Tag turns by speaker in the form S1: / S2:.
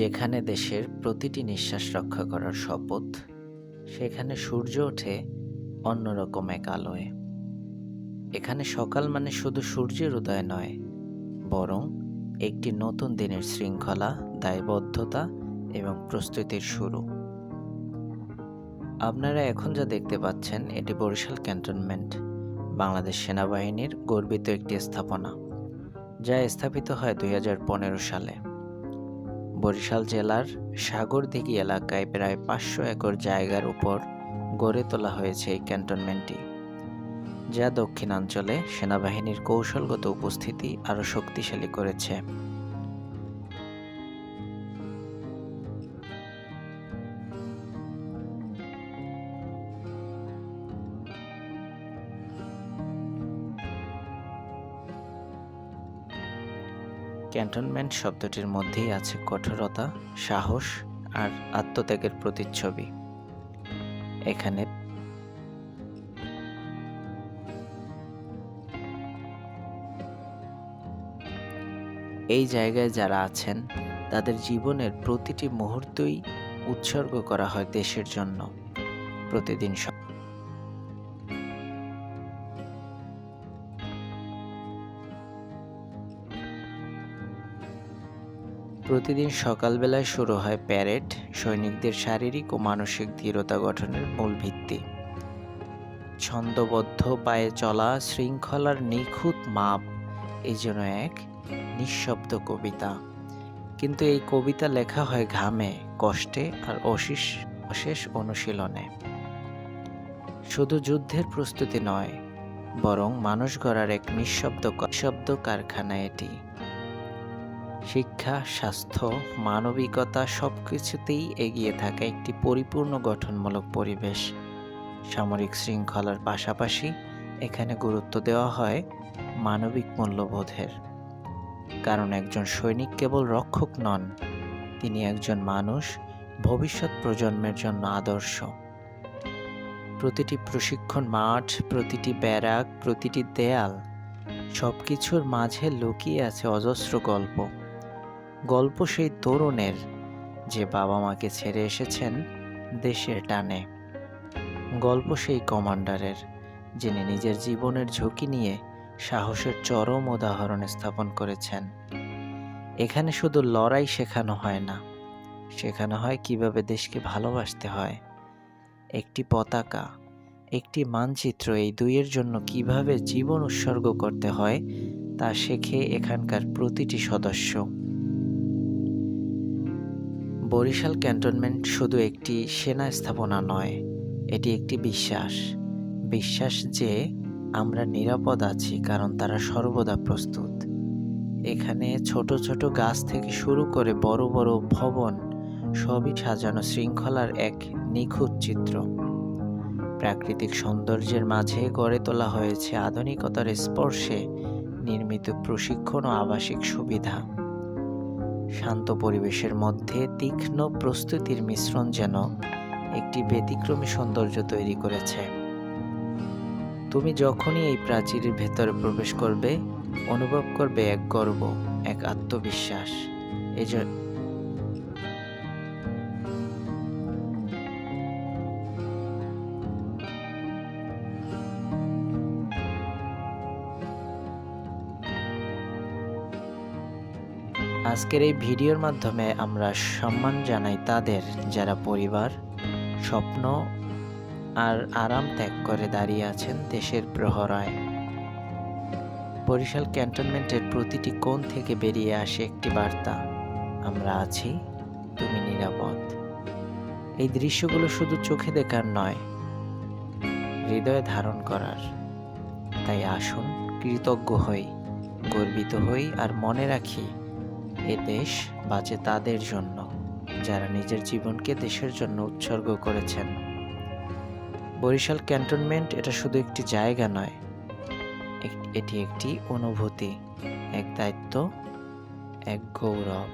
S1: যেখানে দেশের প্রতিটি নিঃশ্বাস রক্ষা করার শপথ, সেখানে সূর্য ওঠে অন্যরকম এক আলোয়। এখানে সকাল মানে শুধু সূর্যের উদয় নয়, বরং একটি নতুন দিনের শৃঙ্খলা, দায়বদ্ধতা এবং প্রস্তুতির শুরু। আপনারা এখন যা দেখতে পাচ্ছেন, এটি বরিশাল ক্যান্টনমেন্ট, বাংলাদেশ সেনাবাহিনীর গর্বিত একটি স্থাপনা, যা স্থাপিত হয় দুই হাজার পনেরো সালে। বরিশাল জেলার সাগরদিঘি এলাকায় প্রায় পাঁচশো একর জায়গার উপর গড়ে তোলা হয়েছে এই ক্যান্টনমেন্টটি, যা দক্ষিণাঞ্চলে সেনাবাহিনীর কৌশলগত উপস্থিতি আরও শক্তিশালী করেছে। ক্যান্টনমেন্ট শব্দটির মধ্যেই আছে কঠোরতা, সাহস আর আত্মত্যাগের প্রতিচ্ছবি। এখানে এই জায়গায় যারা আছেন, তাদের জীবনের প্রতিটি মুহূর্তই উৎসর্গ করা হয় দেশের জন্য। প্রতিদিন প্রতিদিন সকালবেলায় শুরু হয় প্যারেড, সৈনিকদের শারীরিক ও মানসিক দৃঢ়তা গঠনের মূল ভিত্তি। ছন্দবদ্ধ পায়ে চলা, শৃঙ্খলার নিখুঁত মাপ এই জন্য এক নিঃশব্দ কবিতা। কিন্তু এই কবিতা লেখা হয় ঘামে, কষ্টে আর অশেষ অশেষ অনুশীলনে। শুধু যুদ্ধের প্রস্তুতি নয়, বরং মানুষ গড়ার এক নিঃশব্দ শব্দ কারখানা এটি। শিক্ষা, স্বাস্থ্য, মানবিকতা সব কিছুতেই এগিয়ে থাকা একটি পরিপূর্ণ গঠনমূলক পরিবেশ। সামরিক শৃঙ্খলার পাশাপাশি এখানে গুরুত্ব দেওয়া হয় মানবিক মূল্যবোধের। কারণ একজন সৈনিক কেবল রক্ষক নন, তিনি একজন মানুষ ভবিষ্যৎ প্রজন্মের জন্য আদর্শ। প্রতিটি প্রশিক্ষণ মাঠ, প্রতিটি ব্যারাক, প্রতিটি দেয়াল সব কিছুর মাঝে লুকিয়ে আছে অজস্র গল্প। গল্প সেই তরুণের। যে বাবা মাকে ছেড়ে এসেছেন দেশের টানে। গল্প সেই কমান্ডারের, যিনি নিজের জীবনের ঝুঁকি নিয়ে সাহসের চরম উদাহরণ স্থাপন করেছেন। এখানে শুধু লড়াই শেখানো হয় না, শেখানো হয় কীভাবে দেশকে ভালোবাসতে হয়। একটি পতাকা, একটি মানচিত্র এই দুইয়ের জন্য কীভাবে জীবন উৎসর্গ করতে হয়, তা শেখে এখানকার প্রতিটি সদস্য। বরিশাল ক্যান্টনমেন্ট শুধু একটি সেনা স্থাপনা নয়, এটি একটি বিশ্বাস। বিশ্বাস যে আমরা নিরাপদ আছি কারণ তারা সর্বদা প্রস্তুত। এখানে ছোট ছোট গাছ থেকে শুরু করে বড় বড় ভবন সবই সাজানো শৃঙ্খলার এক নিখুঁত চিত্র। প্রাকৃতিক সৌন্দর্যের মাঝে গড়ে তোলা হয়েছে আধুনিকতার স্পর্শে নির্মিত প্রশিক্ষণ ও আবাসিক সুবিধা। শান্ত পরিবেশের মধ্যে তীক্ষ্ণ প্রস্তুতির মিশ্রণ যেন একটি ব্যতিক্রমী সৌন্দর্য তৈরি করেছে। তুমি যখনই এই প্রাচীরের ভেতরে প্রবেশ করবে, অনুভব করবে এক গর্ব, এক আত্মবিশ্বাস। আজকের এই ভিডিওর মাধ্যমে আমরা সম্মান জানাই তাদের, যারা পরিবার, স্বপ্ন আর আরাম ত্যাগ করে দাঁড়িয়ে আছেন দেশের প্রহরায়। বরিশাল ক্যান্টনমেন্টের প্রতিটি কোণ থেকে বেরিয়ে আসে একটি বার্তা, আমরা আছি, তুমি নিরাপদ। এই দৃশ্যগুলো শুধু চোখে দেখার নয়, হৃদয়ে ধারণ করার। তাই আসুন, কৃতজ্ঞ হই, গর্বিত হই আর মনে রাখি এ দেশ বাঁচে তাদের জন্য, যারা নিজের জীবনকে দেশের জন্য উৎসর্গ করেছেন। বরিশাল ক্যান্টনমেন্ট এটা শুধু একটি জায়গা নয় এটি একটি অনুভূতি, এক দায়িত্ব, এক গৌরব।